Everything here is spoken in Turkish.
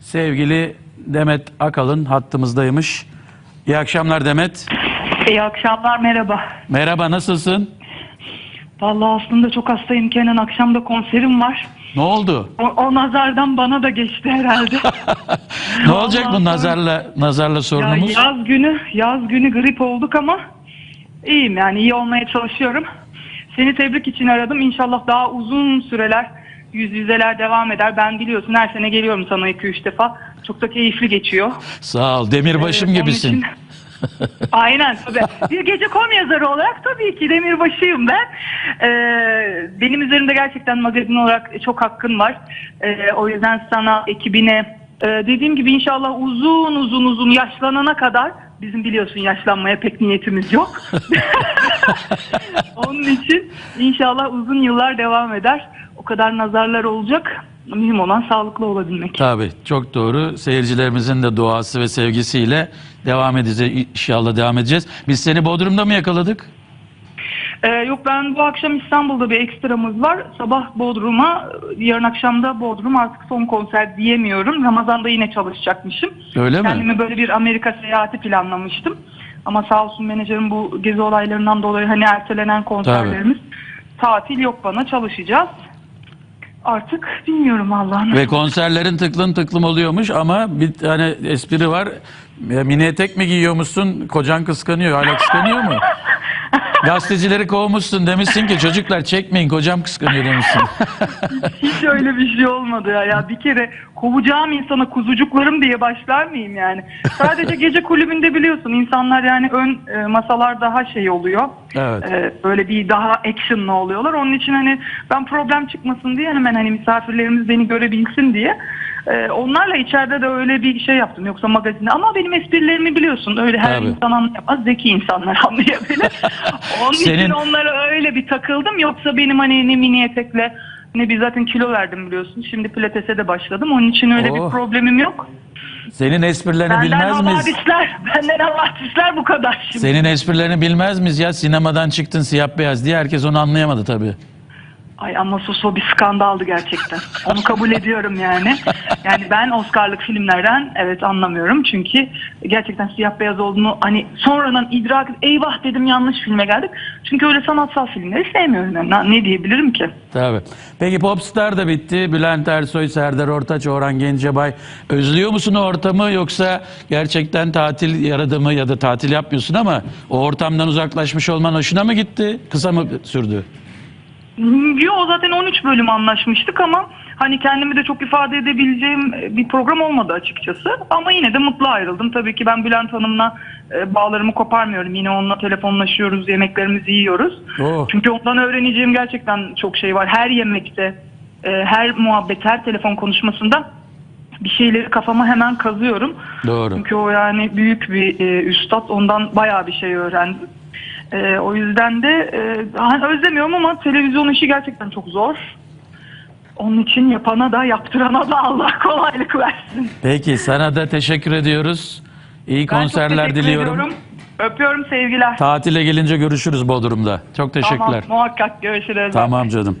Sevgili Demet Akalın hattımızdaymış. İyi akşamlar Demet. İyi akşamlar merhaba. Merhaba nasılsın? Vallahi aslında çok hastayım Kenan. Akşam da konserim var. Ne oldu? O, o nazardan bana da geçti herhalde. Ne olacak Ondan bu nazarla nazarla ya sorunumuz? yaz günü yaz günü grip olduk ama iyiyim yani iyi olmaya çalışıyorum. Seni tebrik için aradım. İnşallah daha uzun süreler yüz yüzeler devam eder. Ben biliyorsun her sene geliyorum sana 2-3 defa. Çok da keyifli geçiyor. Sağ ol. Demirbaşım onun gibisin. için- Aynen tabii. Bir gece kom yazarı olarak tabii ki demirbaşıyım ben. Ee, benim üzerimde gerçekten magazin olarak çok hakkın var. Ee, o yüzden sana, ekibine e, dediğim gibi inşallah uzun uzun uzun yaşlanana kadar bizim biliyorsun yaşlanmaya pek niyetimiz yok. Onun için inşallah uzun yıllar devam eder. Kadar nazarlar olacak. Mühim olan sağlıklı olabilmek. Tabii çok doğru. Seyircilerimizin de duası ve sevgisiyle devam edeceğiz. İnşallah devam edeceğiz. Biz seni Bodrum'da mı yakaladık? Ee, yok ben bu akşam İstanbul'da bir ekstramız var. Sabah Bodrum'a, yarın akşam da Bodrum artık son konser diyemiyorum. Ramazan'da yine çalışacakmışım. Öyle mi? Kendime böyle bir Amerika seyahati planlamıştım. Ama sağ olsun menajerim bu gezi olaylarından dolayı hani ertelenen konserlerimiz. Tatil yok bana çalışacağız. Artık bilmiyorum Allah'ım. Ve konserlerin tıklım tıklım oluyormuş ama bir tane espri var. E, Mini etek mi giyiyormuşsun? Kocan kıskanıyor. Hala kıskanıyor mu? Gazetecileri kovmuşsun demişsin ki çocuklar çekmeyin kocam kıskanıyor demişsin. Hiç öyle bir şey olmadı ya. ya. Bir kere kovacağım insana kuzucuklarım diye başlar mıyım yani? Sadece gece kulübünde biliyorsun insanlar yani ön e, masalar daha şey oluyor. Evet. E, böyle bir daha actionlı oluyorlar. Onun için hani ben problem çıkmasın diye hemen hani misafirlerimiz beni görebilsin diye e, onlarla içeride de öyle bir şey yaptım. Yoksa magazinde ama benim esprilerimi biliyorsun. Öyle her Tabii. insan anlayamaz. Zeki insanlar anlayabilir. Onun Senin- için onlara öyle bir takıldım. Yoksa benim hani ne mini etekle ne bir zaten kilo verdim biliyorsun. Şimdi pilatese de başladım. Onun için öyle Oh. bir problemim yok. Senin esprilerini Benden bilmez miyiz? havadisler, benden havadisler bu kadar şimdi. Senin esprilerini bilmez miyiz ya? Sinemadan çıktın siyah beyaz diye herkes onu anlayamadı tabii. Ay ama sos o bir skandaldı gerçekten. Onu kabul ediyorum yani. Yani ben Oscar'lık filmlerden evet anlamıyorum. Çünkü gerçekten siyah beyaz olduğunu hani sonradan idrak eyvah dedim yanlış filme geldik. Çünkü öyle sanatsal filmleri sevmiyorum. Yani. Ne diyebilirim ki? Tabii. Peki Popstar da bitti. Bülent Ersoy, Serdar Ortaç, Orhan Gencebay. Özlüyor musun o ortamı yoksa gerçekten tatil yaradı mı ya da tatil yapmıyorsun ama o ortamdan uzaklaşmış olman hoşuna mı gitti? Kısa mı sürdü? Yo zaten 13 bölüm anlaşmıştık ama hani kendimi de çok ifade edebileceğim e, bir program olmadı açıkçası. Ama yine de mutlu ayrıldım. Tabii ki ben Bülent Hanım'la e, bağlarımı koparmıyorum. Yine onunla telefonlaşıyoruz, yemeklerimizi yiyoruz. Oh. Çünkü ondan öğreneceğim gerçekten çok şey var. Her yemekte, e, her muhabbet, her telefon konuşmasında bir şeyleri kafama hemen kazıyorum. Doğru. Çünkü o yani büyük bir üstad. Ondan bayağı bir şey öğrendim. E, o yüzden de e, özlemiyorum ama televizyon işi gerçekten çok zor. Onun için yapana da yaptırana da Allah kolaylık versin. Peki sana da teşekkür ediyoruz. İyi konserler diliyorum. ediyorum. Öpüyorum sevgiler. Tatile gelince görüşürüz Bodrum'da. Çok teşekkürler. Tamam muhakkak görüşürüz. Tamam canım.